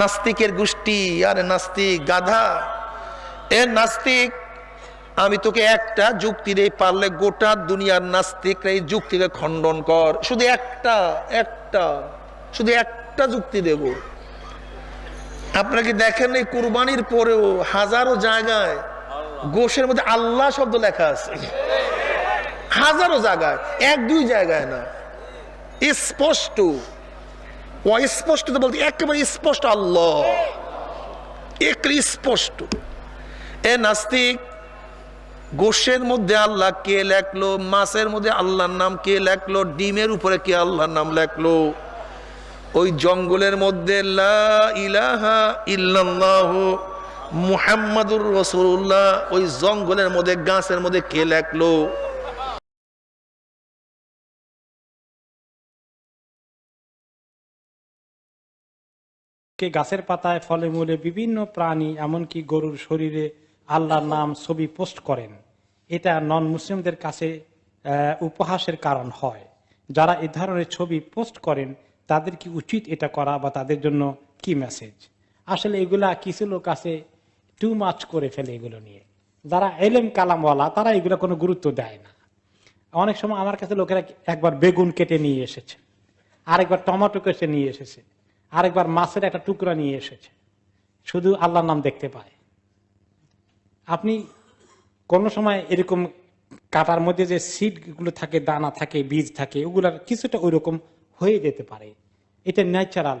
নাস্তিকের গোষ্ঠী আরে নাস্তিক গাধা। এ নাস্তিক আমি তোকে একটা যুক্তি দিয়ে পারলে গোটা দুনিয়ার নাস্তিক এই যুক্তিকে খণ্ডন কর। শুধু একটা একটা শুধু একটা যুক্তি দেব। আপনারা কি দেখেন এই কুরবানির পরেও হাজারো জায়গায় গোষের মধ্যে আল্লাহ শব্দ লেখা আছে? হাজারো জায়গায় এক দুই জায়গায় না। স্পষ্ট। অস্পষ্ট তো বলতে, একেবারে স্পষ্ট, আল্লাহ। একেবারে স্পষ্ট। এ নাস্তিক, গোশের মধ্যে আল্লাহ কে লেখলো, মাছের মধ্যে আল্লাহর নাম কে লেখলো, ডিমের উপরে কে আল্লাহর নাম লেখলো? ওই জঙ্গলের মধ্যে ইলাহা মুহাম্মাদুর রসুল্লাহ ওই জঙ্গলের মধ্যে, গাছের মধ্যে কে লেখলো? কে গাছের পাতায় ফলে মূলে বিভিন্ন প্রাণী, এমনকি গরুর শরীরে আল্লাহর নাম ছবি পোস্ট করেন। এটা নন মুসলিমদের কাছে উপহাসের কারণ হয়। যারা এ ধরনের ছবি পোস্ট করেন, তাদের কি উচিত এটা করা বা তাদের জন্য কি মেসেজ আসলে এগুলা কিছু লোক আছে টু মাচ করে ফেলে এগুলো নিয়ে। যারা এলেম কালামওয়ালা, তারা এগুলো কোনো গুরুত্ব দেয় না। অনেক সময় আমার কাছে লোকেরা একবার বেগুন কেটে নিয়ে এসেছে। আরেকবার টমেটো কেটে নিয়ে এসেছে। আরেকবার মাছের একটা টুকরা নিয়ে এসেছে। শুধু আল্লাহর নাম দেখতে পায়। আপনি কোন সময় এরকম কাটার মধ্যে যে সিডগুলো থাকে, দানা থাকে, বীজ থাকে, ওগুলার কিছুটা ওইরকম হয়ে যেতে পারে। এটা ন্যাচারাল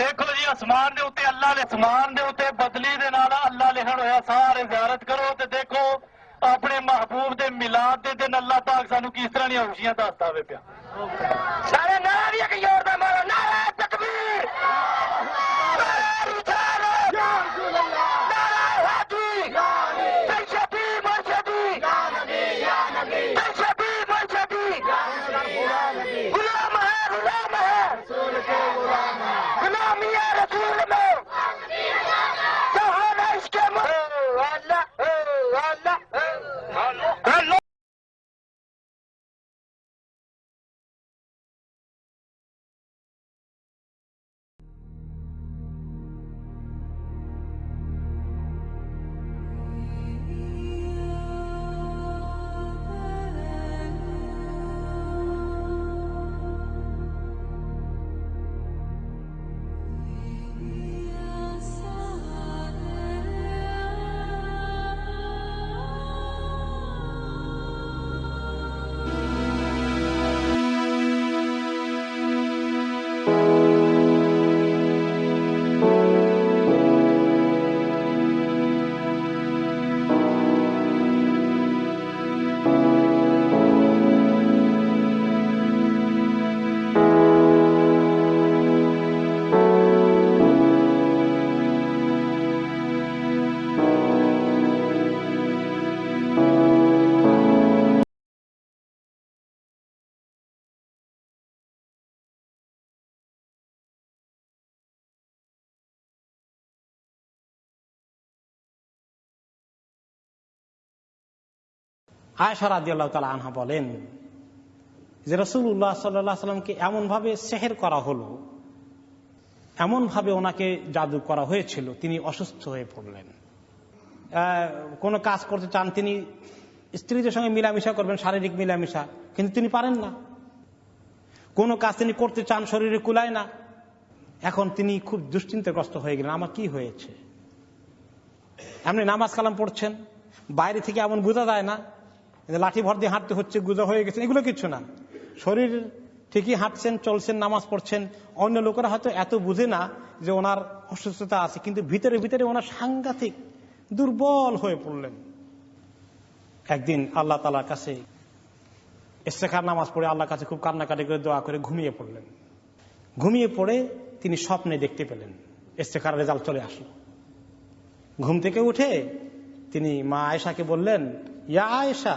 देखो जी असमान के उत्ते, अल्लाह ने समान के उत्ते, बदली दे ना अल्लाह लिखण हो सारे जारत करो तो देखो, अपने महबूब के मिलाद के दिन अल्लाह पाक सानू किस तरह दिया खुशियाँ दसता वे पाया। सारे ना भी আয়সা রাজি আল্লাহ তালা আনহা বলেন যে রসুল্লাহ সাল্লাহ সাল্লামকে এমনভাবে সেহের করা হলো, এমনভাবে ওনাকে জাদু করা হয়েছিল, তিনি অসুস্থ হয়ে পড়লেন। কোনো কাজ করতে চান, তিনি স্ত্রীদের সঙ্গে মিলামিশা করবেন, শারীরিক মিলামিশা, কিন্তু তিনি পারেন না। কোনো কাজ তিনি করতে চান, শরীরে কুলায় না। এখন তিনি খুব দুশ্চিন্তাগ্রস্ত হয়ে গেলেন, আমার কি হয়েছে? এমনি নামাজ কালাম পড়ছেন, বাইরে থেকে এমন বোঝা যায় না লাঠি ভর দিয়ে হাঁটতে হচ্ছে গুজা হয়ে গেছে, এগুলো কিছু না। শরীর ঠিকই হাঁটছেন, চলছেন, নামাজ পড়ছেন, অন্য লোকেরা হয়তো এত বুঝে না যে ওনার অসুস্থতা আছে, কিন্তু ভিতরে ভিতরে ওনার সাংঘাতিক দুর্বল হয়ে পড়লেন। একদিন আল্লাহ তালার কাছে ইস্তেখার নামাজ পড়ে আল্লাহর কাছে খুব কান্নাকাটি করে দোয়া করে ঘুমিয়ে পড়লেন। ঘুমিয়ে পড়ে তিনি স্বপ্নে দেখতে পেলেন, ইস্তেখার রেজাল্ট চলে আসলো। ঘুম থেকে উঠে তিনি মা আয়েশাকে বললেন, ইয়া আয়েশা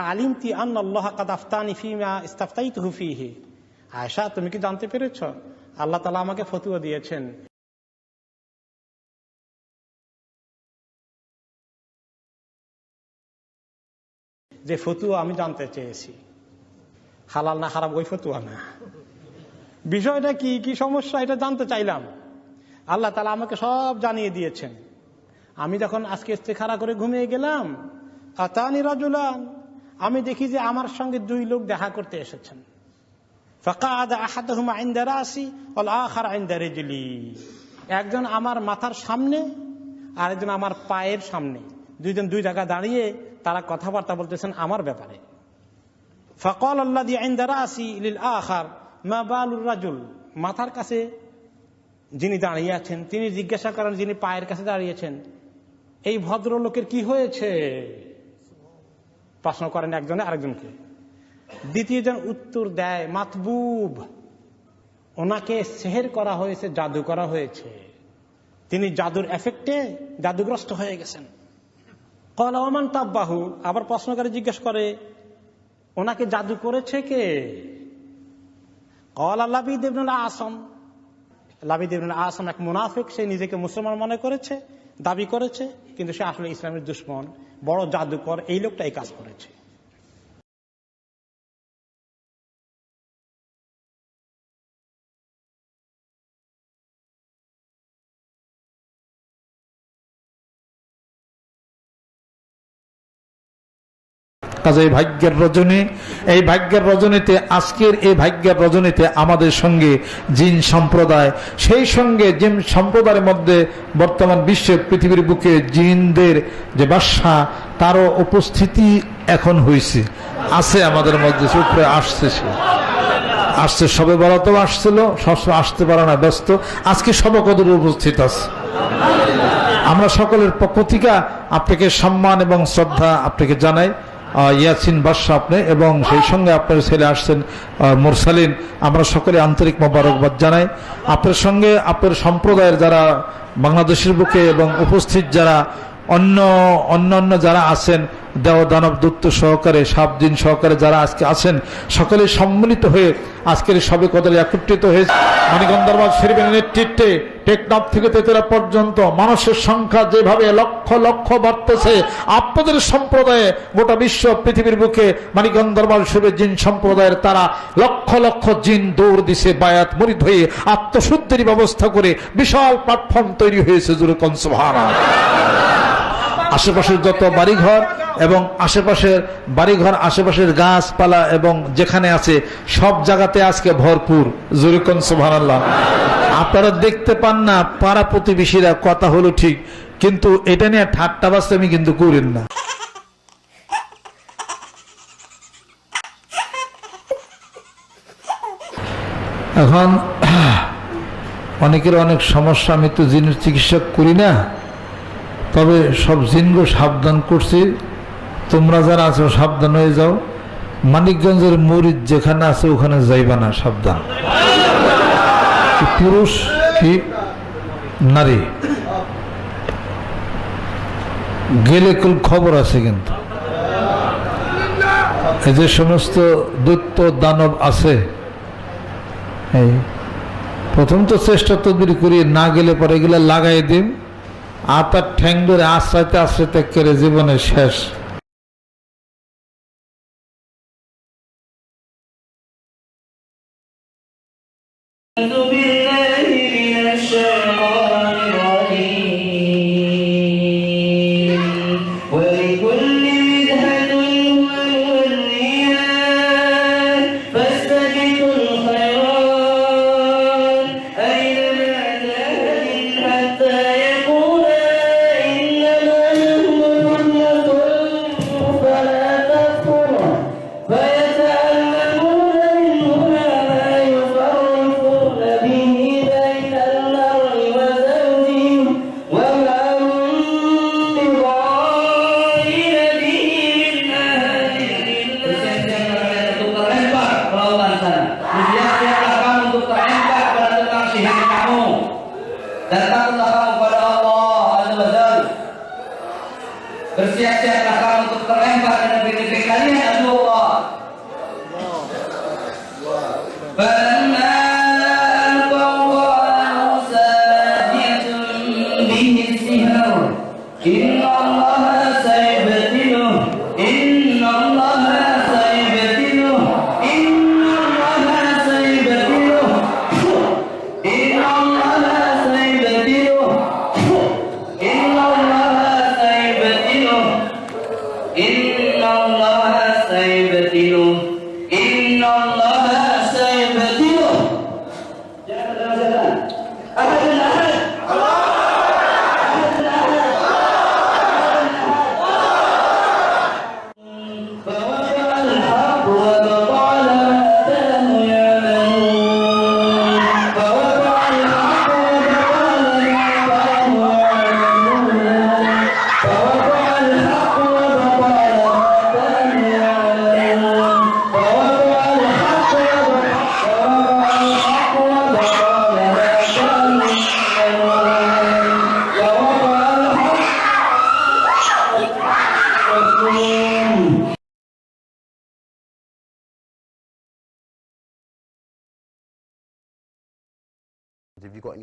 আলিমতি আল্লাহ কাদাফতানি ফিমা ইস্তাফতাইতুহু ফিহি। আয়েশা, তুমি কি জানতে পেরেছ? আল্লাহ তালা আমাকে ফতুয়া দিয়েছেন। যে ফতুয়া আমি জানতে চেয়েছি। হালাল না হারাম, ওই ফতুয়া না। বিষয়টা কি? কি সমস্যা? এটা জানতে চাইলাম। আল্লাহ তালা আমাকে সব জানিয়ে দিয়েছেন। আমি যখন আজকে ইস্তেখারা করে ঘুমিয়ে গেলাম, আতানি রাজুলান আমি দেখি যে আমার সঙ্গে দুই লোক দেখা করতে এসেছেন। একজন আমার মাথার সামনে আর একজন আমার পায়ের সামনে। দুইজন দুই জায়গা দাঁড়িয়ে তারা কথাবার্তা বলতেছেন আমার ব্যাপারে। ফকল আল্লাহ দিয়ে আইন্দা রাসি লিল আখার, মা বালুর রাজুল। মাথার কাছে যিনি দাঁড়িয়ে আছেন, তিনি জিজ্ঞাসা করেন যিনি পায়ের কাছে দাঁড়িয়েছেন, এই ভদ্রলোকের কি হয়েছে? প্রশ্ন করেন একজনে আরেকজনকে। দ্বিতীয়জন উত্তর দেয়, মাতবুব, ওনাকে সেহের করা হয়েছে, জাদু করা হয়েছে। তিনি জাদুর এফেক্টে জাদুগ্রস্ত হয়ে গেছেন। কল, ওমান তাব্বাহু? আবার প্রশ্নকারী জিজ্ঞেস করে, ওনাকে জাদু করেছে কে? কল আল্লাহ দেবনুল্লাহ আসম। লাবিদ ইবনুল আসম এক মুনাফিক, সে নিজেকে মুসলমান মনে করেছে, দাবি করেছে, কিন্তু সে আসলে ইসলামের দুশ্মন। বড় জাদুকর এই লোকটা এই কাজ করেছে। কাজে এই ভাগ্যের রজনী, এই ভাগ্যের রজনীতে, আজকের এই ভাগ্যের রজনীতে আমাদের সঙ্গে জিন সম্প্রদায়, সেই সঙ্গে জিন সম্প্রদায়ের মধ্যে বর্তমান বিশ্বের পৃথিবীর বুকে জিনদের যে বাসা, তারও উপস্থিতি এখন হয়েছে আছে আমাদের মধ্যে, উপরে আসছে সে। আসছে সবে বেড়াতেও আসছিল, সবসময় আসতে পারে না, ব্যস্ত। আজকে সবকদর উপস্থিত আছে। আমরা সকলের পক্ষ থেকে আপনাকে সম্মান এবং শ্রদ্ধা আপনাকে জানাই। ইয়াসিন বাদশাহ আপনি এবং সেই সঙ্গে আপনার ছেলে আসছেন মুরসালিন। আমরা সকলে আন্তরিক মোবারকবাদ জানাই। আপনার সঙ্গে আপনার সম্প্রদায়ের যারা বাংলাদেশের বুকে এবং উপস্থিত যারা অন্য অন্য অন্য যারা আছেন দেও দানব দূত সহকারে, সাবদিন সহকারে যারা আজকে আছেন, সকলে সম্মিলিত হয়ে আজকের সবে কদলে একত্রিত হয়েছে মানিকন্দরবাদ শরীফের নেতৃত্বে টেকনাফ থেকে তেতরা পর্যন্ত মানুষের সংখ্যা যেভাবে লক্ষ লক্ষ বাড়তেছে, আপনাদের সম্প্রদায়ে গোটা বিশ্ব পৃথিবীর বুকে মানিকগঞ্জ দরবার জিন সম্প্রদায়ের তারা লক্ষ লক্ষ জিন দৌড় দিছে, বায়াত মরিদ হয়ে আত্মশুদ্ধির ব্যবস্থা করে বিশাল প্ল্যাটফর্ম তৈরি হয়েছে জুরে কনসভারা আশেপাশের যত বাড়িঘর এবং আশেপাশের বাড়িঘর, আশেপাশের গাছপালা এবং যেখানে আছে সব জায়গাতে আজকে ভরপুর। জুরিকন সুবহানাল্লাহ। আপনারা দেখতে পান না, পাড়া প্রতিবেশীরা কথা হলো ঠিক, কিন্তু এটা নিয়ে ঠাট্টা বাস্তামি কিন্তু করেন না। এখন অনেকের অনেক সমস্যা, আমি তো জিনের চিকিৎসা করি না। তবে সব জিনগো সাবধান করছি। তোমরা যারা আছো, সাবধান হয়ে যাও। মানিকগঞ্জের মরিদ যেখানে আছে, ওখানে যাইবা না, সাবধান। পুরুষ, কি নারী? গেলে কুল খবর আছে কিন্তু। এই যে সমস্ত দৈত্য দানব আছে প্রথম তো চেষ্টা তদবির করি, না গেলে পরে এগুলা লাগাই দিন আতার ঠ্যাং ধরে আশ্রয়তে আশ্রয়তে করে জীবনের শেষ। তুমি 来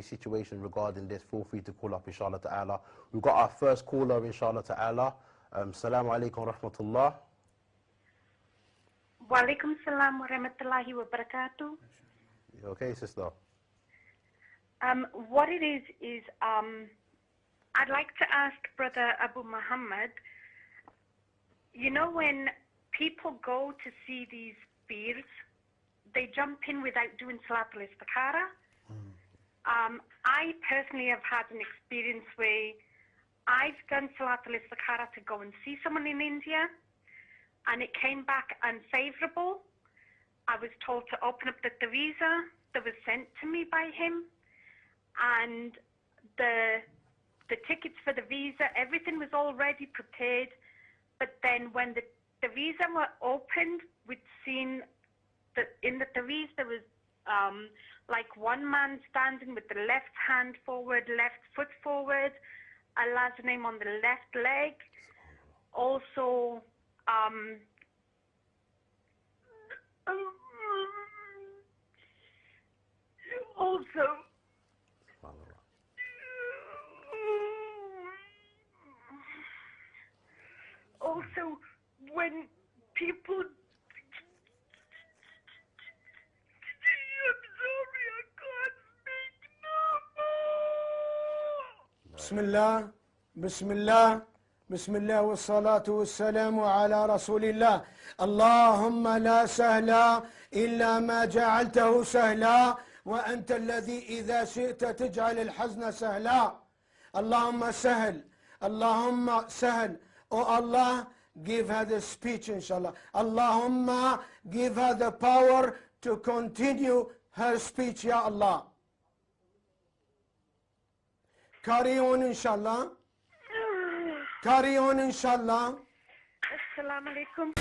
any situation regarding this, feel free to call up inshallah ta'ala. We've got our first caller inshallah ta'ala. Um, Salaam alaikum wa rahmatullah. Walaikum salam wa rahmatullahi wa barakatuh. You okay, sister? Um, what it is, is um, I'd like to ask Brother Abu Muhammad, you know, when people go to see these beers, they jump in without doing Salatul Istikhara. Um, I personally have had an experience where I've done Salatul Istikhara to go and see someone in India, and it came back unfavorable. I was told to open up the visa that was sent to me by him, and the the tickets for the visa, everything was already prepared. But then when the the visa were opened, we'd seen that in the Taviz there was um, like one man standing with the left hand forward, left foot forward, Allah's name on the left leg. Also, um, also, also when people بسم الله بسم الله بسم الله والصلاة والسلام على رسول الله. اللهم لا سهل إلا ما جعلته سهلا وأنت الذي إذا شئت تجعل الحزن سهلا. اللهم سهل اللهم سهل. Oh Allah give her the speech inshallah. Allahumma give her the power to continue her speech ya Allah. كاري اون ان شاء الله كاري ان شاء الله السلام عليكم